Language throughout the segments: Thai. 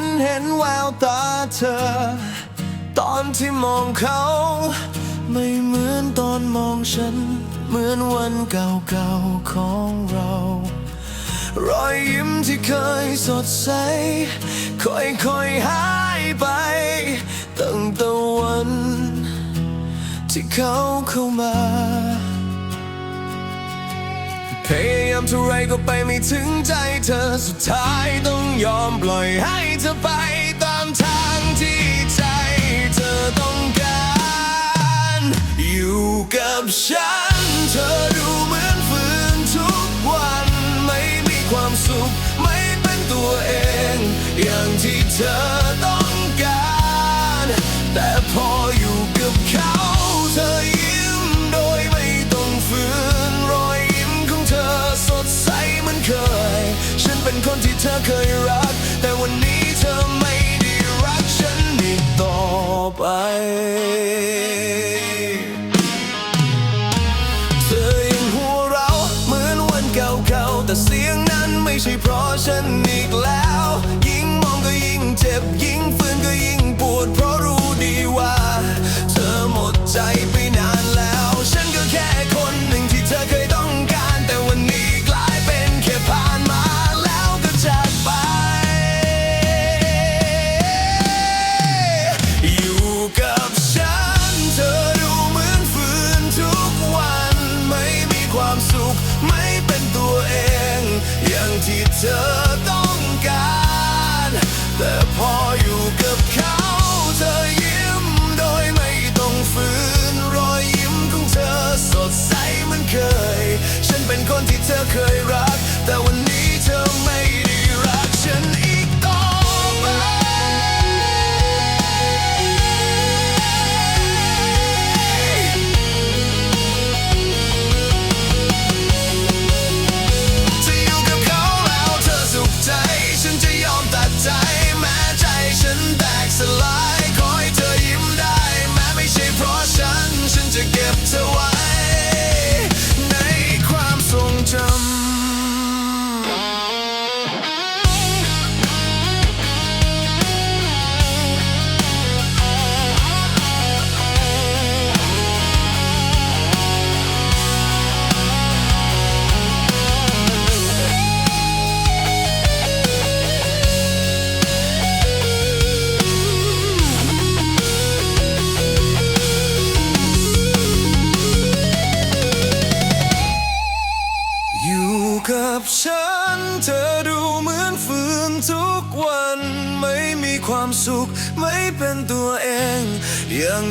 นเห็นแววตาเธอ ตอนที่มองเขา ไม่เหมือนตอนมองฉัน เหมือนวันเก่าๆของเรา รอยยิ้มที่เคยสดใส ค่อยๆหายไป ตั้งแต่วันที่เขาเข้ามาพยายามเท่าไรก็ไปไม่ถึงใจเธอสุดท้ายต้อง ยอมปล่อยให้เธอไปตามทางที่ใจเธอต้องการ อยู่กับฉัน เธอดูเหมือนฝืนทุกวัน ไม่มีความสุข ไม่เป็นตัวเอง อย่างที่เธอต้อง เธอเคยรัก แต่วันนี้เธอไม่ได้รักฉันอีกต่อไปเธอยังหัวเราะเหมือนวันเก่าๆแต่เสียงนั้นไม่ใช่เพราะฉัน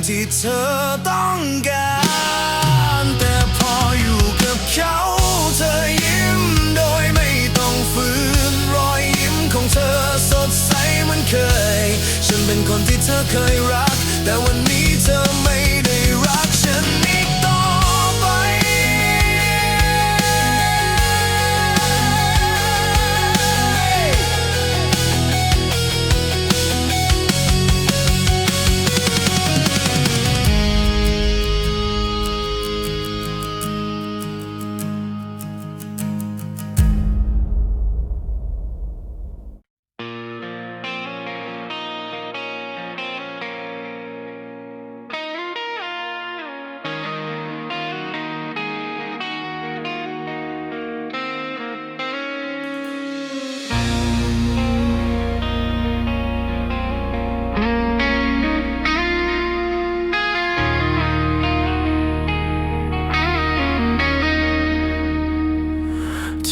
ที่เธอต้องการแต่พออยู่กับเขาเธอยิ้มโดยไม่ต้องฝืนรอยยิ้มของเธอสดใสเหมือนเคย ฉันเป็นคนที่เธอเคยรัก แต่วันนี้เธอ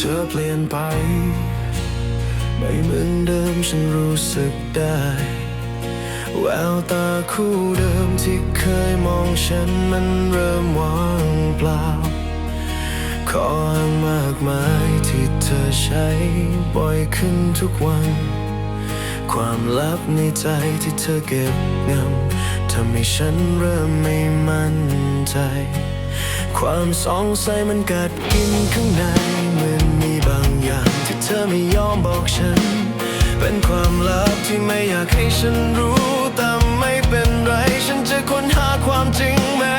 เธอเปลี่ยนไป ไม่เหมือนเดิมฉันรู้สึกได้ แววตาคู่เดิมที่เคยมองฉันมันเริ่มว่างเปล่า ขออ้างมากมายที่เธอใช้บ่อยขึ้นทุกวัน ความลับในใจที่เธอเก็บงำทำให้ฉันเริ่มไม่มั่นใจ ความสงสัยมันกัดกินข้างในเอย่างที่เธอไม่ยอมบอกฉัน เป็นความลับที่ไม่อยากให้ฉันรู้แต่ไม่เป็นไร ฉันจะค้นหาความจริงแม้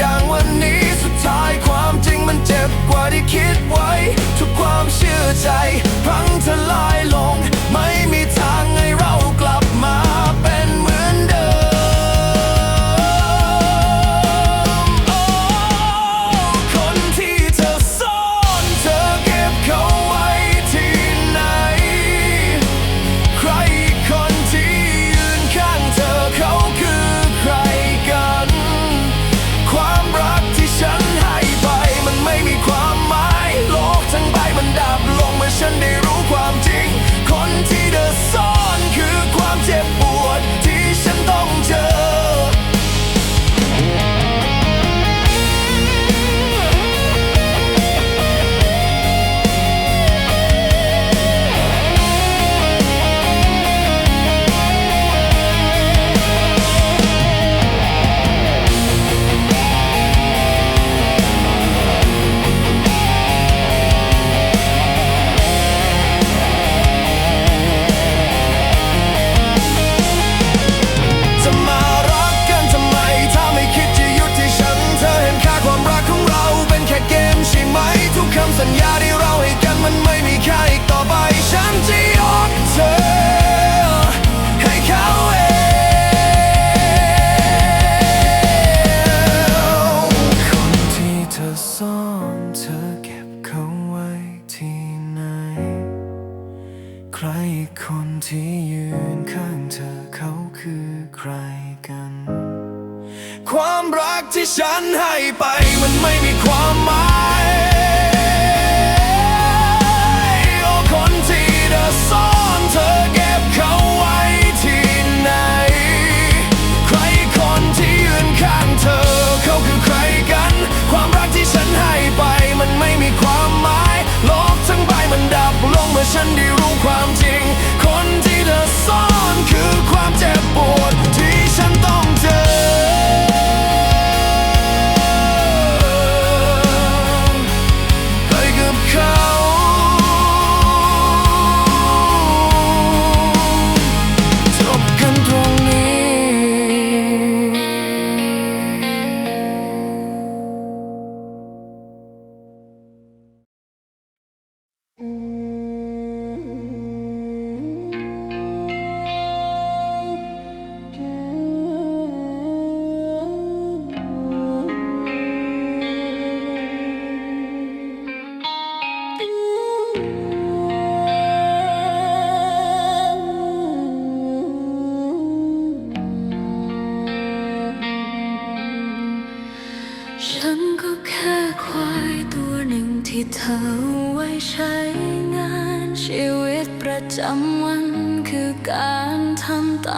อย่างวันนี้สุดท้ายความจริงมันเจ็บกว่าที่คิดไว้ ทุกความเชื่อใจพังทลาย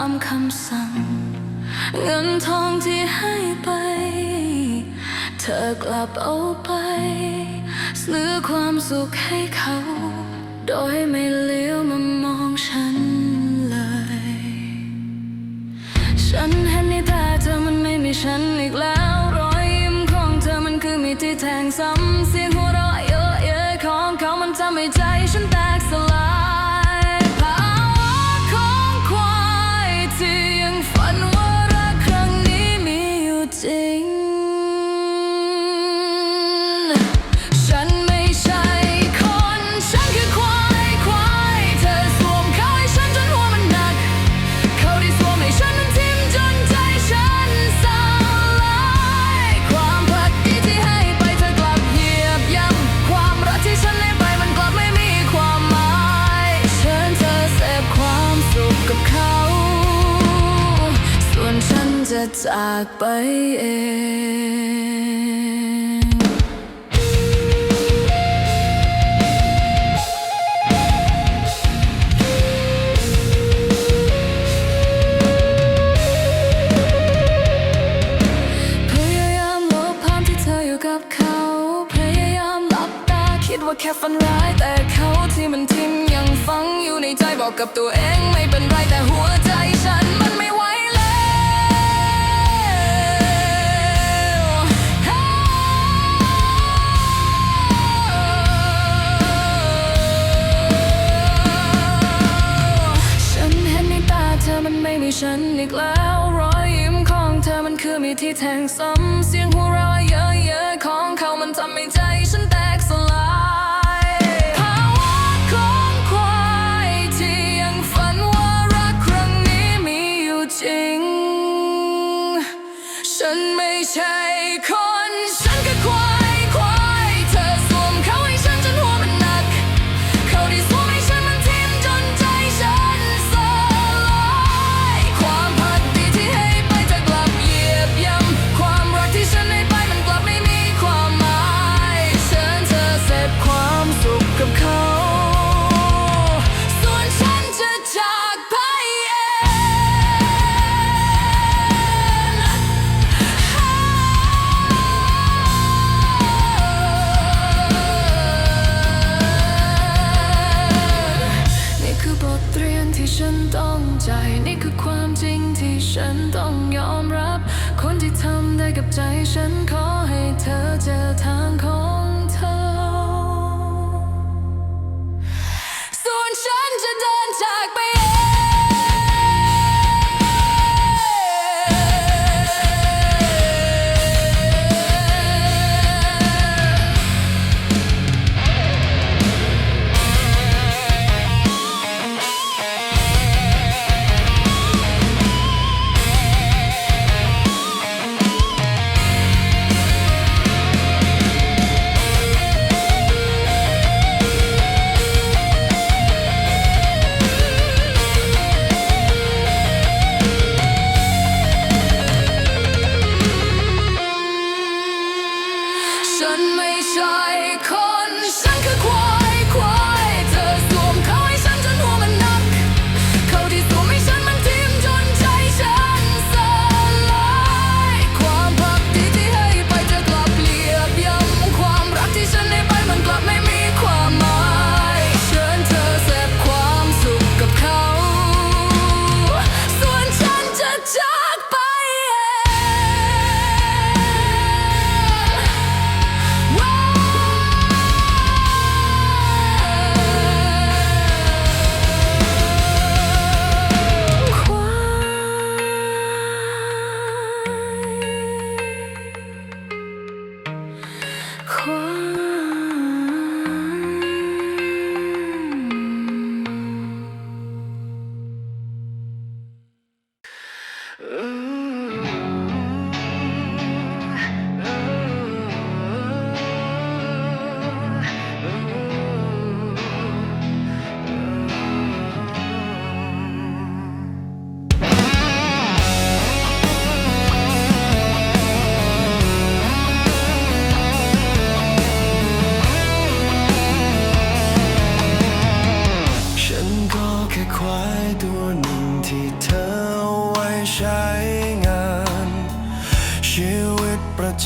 ามคำสั่ง เงินทองที่ให้ไป เธอกลับเอาไป ซื้อความสุขให้เขา โดยไม่เลือ ว่าแค่ฝันร้าย แต่เขาที่มันทิ้มยังฟังอยู่ในใจบอกกับตัวเองไม่เป็นไรแต่หัวใจฉันมันไม่ไหวแล้วฉันอีกแล้วรอยยิ้มของเธอมันคือมีที่แทงซ้ำเสียงหัวเรา มันทำให้ใจฉันแตกสลาย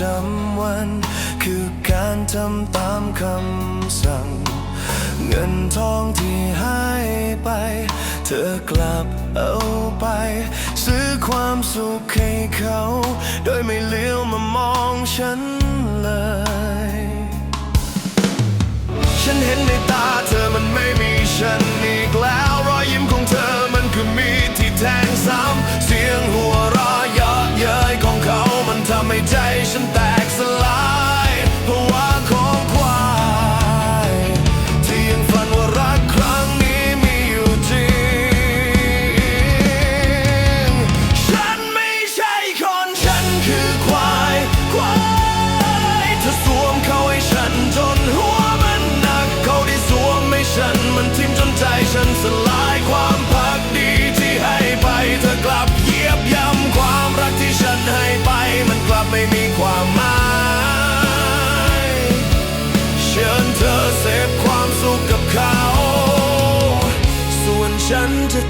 จำวัน คือการทำตามคำสั่ง เงินทองที่ให้ไป เธอกลับเอาไป ซื้อความสุขให้เขา โดยไม่เลี้ยวมามองฉันเลย ฉันเห็นในตาเธอมันไม่มีฉัน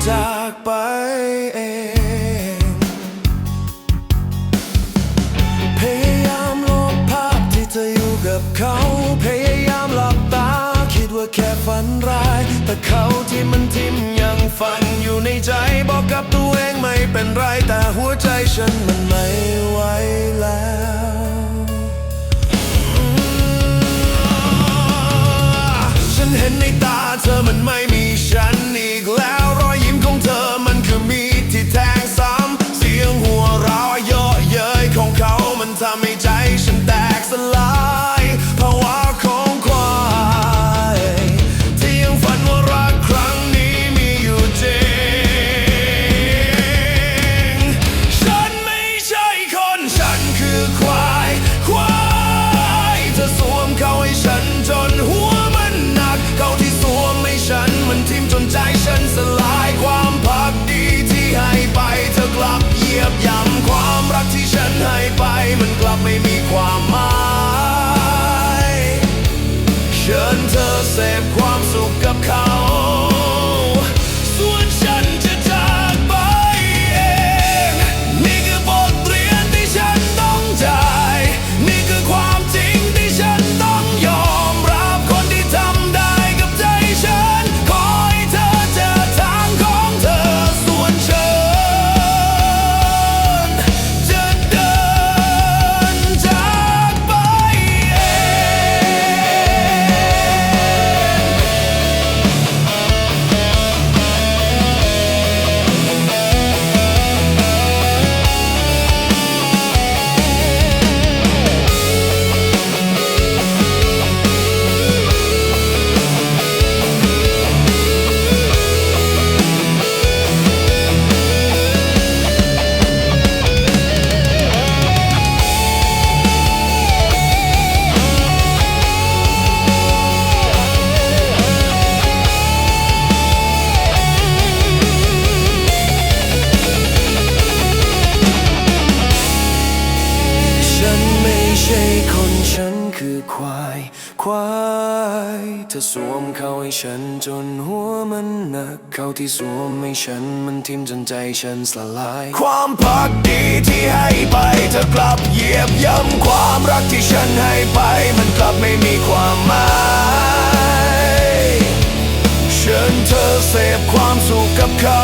จากไปเองพยายามลบภาพที่เธออยู่กับเขา พยายามหลับตา คิดว่าแค่ฝันร้าย แต่เขาที่มันทิ่มยังฝันอยู่ในใจบอกกับตัวเองไม่เป็นไร แต่หัวใจฉันมันไม่ไหวแล้วฉันเห็นในตาเธอมันไม่ หนักเขาที่สวมให้ฉันมันทิ่มจนใจฉันสลาย ความพักดีที่ให้ไปเธอกลับเหยียบย่ำความรักที่ฉันให้ไป มันกลับไม่มีความหมายเชิญเธอเสพความสุขกับเขา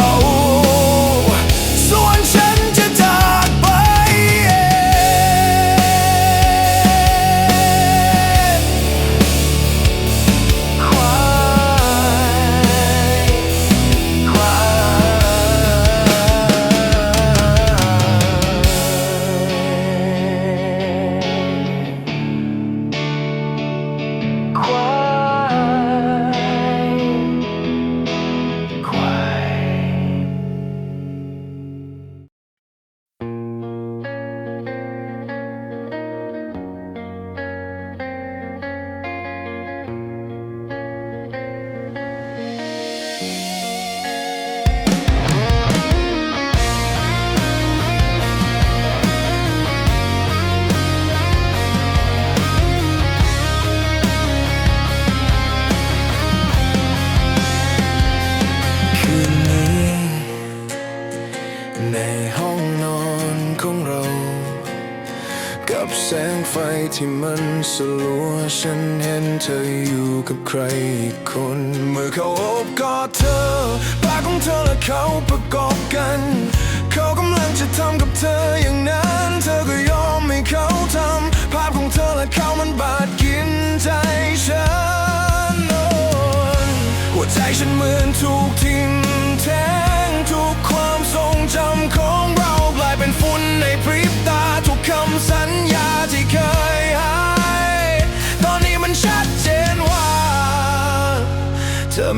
ฉันเห็นเธออยู่กับใครอีกคน เมื่อเขาอบกอดเธอปากของเธอและเขาประ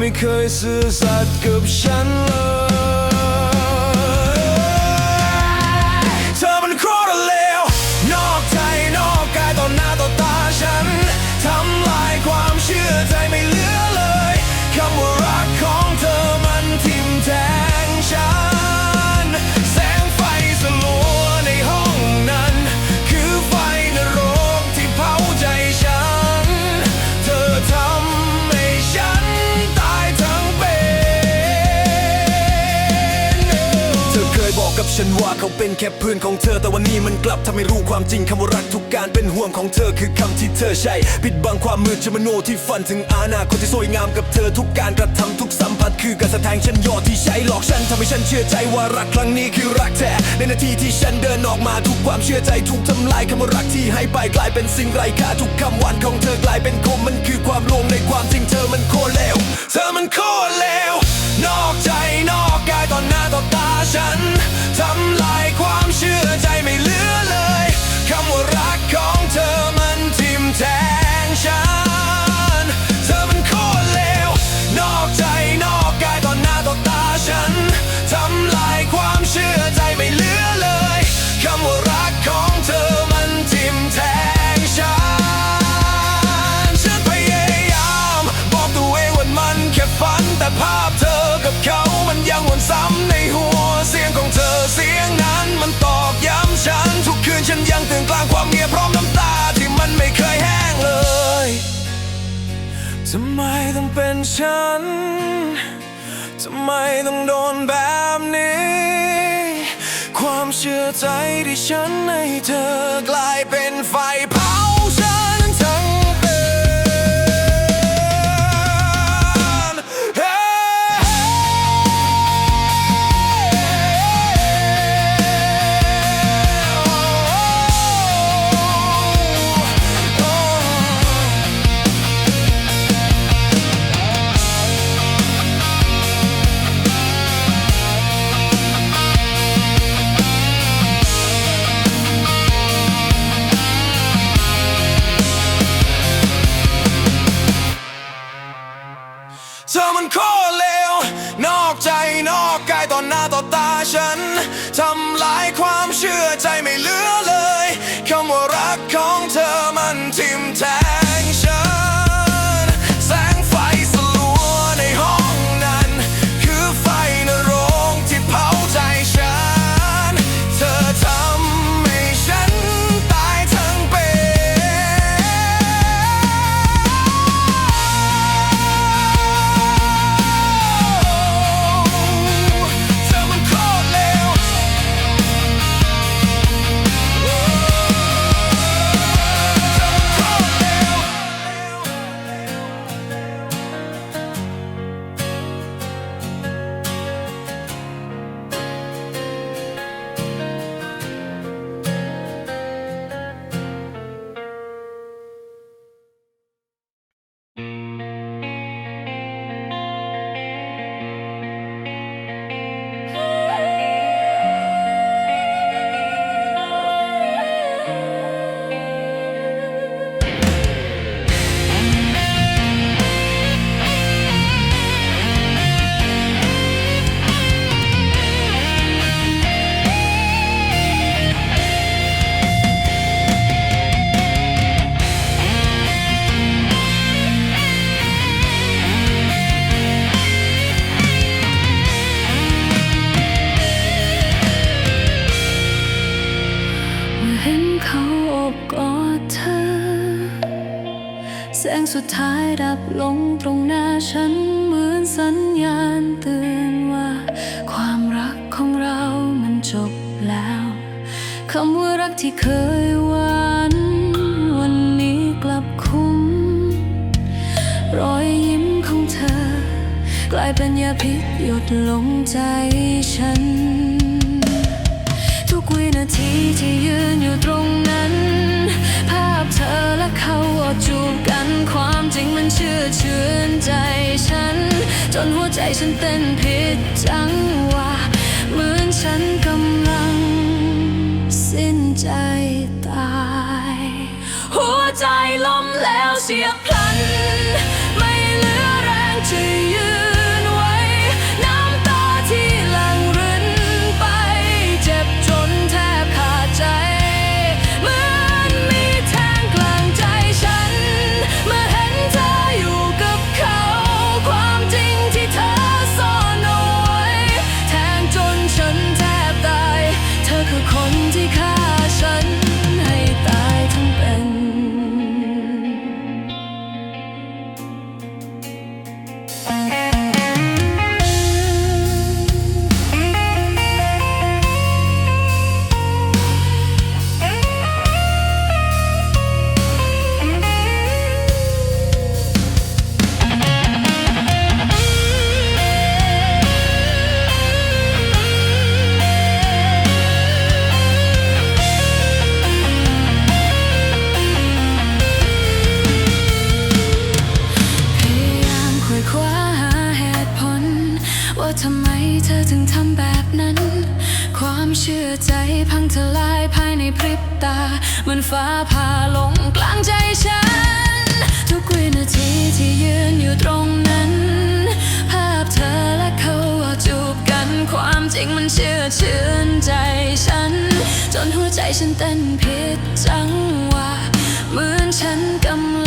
ไม่เคยซื่อสัตย์กับฉันเลยเธอมันโคตรเลวนอกใจนอกกายต่อหน้าต่อตาฉันทำ เขาเป็นแค่เพื่อนของเธอ แต่วันนี้มันกลับทำให้รู้ความจริงคำว่ารักทุกการเป็นห่วงของเธอคือคำที่เธอใช้ปิดบังความมืดจะมโนที่ฝันถึงอนาคตที่สวยงามกับเธอทุกการกระทำทุกสัมผัสคือการแสดงฉันยอดที่ใช้หลอกฉันทำให้ฉันเชื่อใจว่ารักครั้งนี้คือรักแท้ในนาทีที่ฉันเดินออกมาทุกความเชื่อใจถูกทำลายคำว่ารักที่ให้ไปกลายเป็นสิ่งไร้ค่าทุกคำหวานของเธอกลายเป็นคมมันคือความลงในความจริงเธอมันโคตรเลวเธอมันโคตรเลวนอกใจนอกกายต่อหน้าต่อตา ฉันทำลายความเชื่อใจไม่เหลือเลยคำว่ารักของเธอมันทิ่มแทงฉัน เธอมันโคตรเลวนอกใจนอกกายต่อหน้าต่อตาฉัน ทำไมต้องเป็นฉัน ทำไมต้องโดนแบบนี้ ความเชื่อใจที่ฉันให้เธอกลายเป็นไฟ ปัญญาพิษหยดลงใจฉัน ทุกวินาทีที่ยืนอยู่ตรงนั้น ภาพเธอและเขาอดจูบกันความจริงมันเชื่อเชื่นใจฉัน จนหัวใจฉันเต้นผิดจังหวะเหมือนฉันกำลัง สิ้นใจตาย หัวใจล้มแล้วเสียพลัน ไม่เหลือแรงจะยืน ฉันเต้นผิดจังหวะเหมือนฉันกำลัง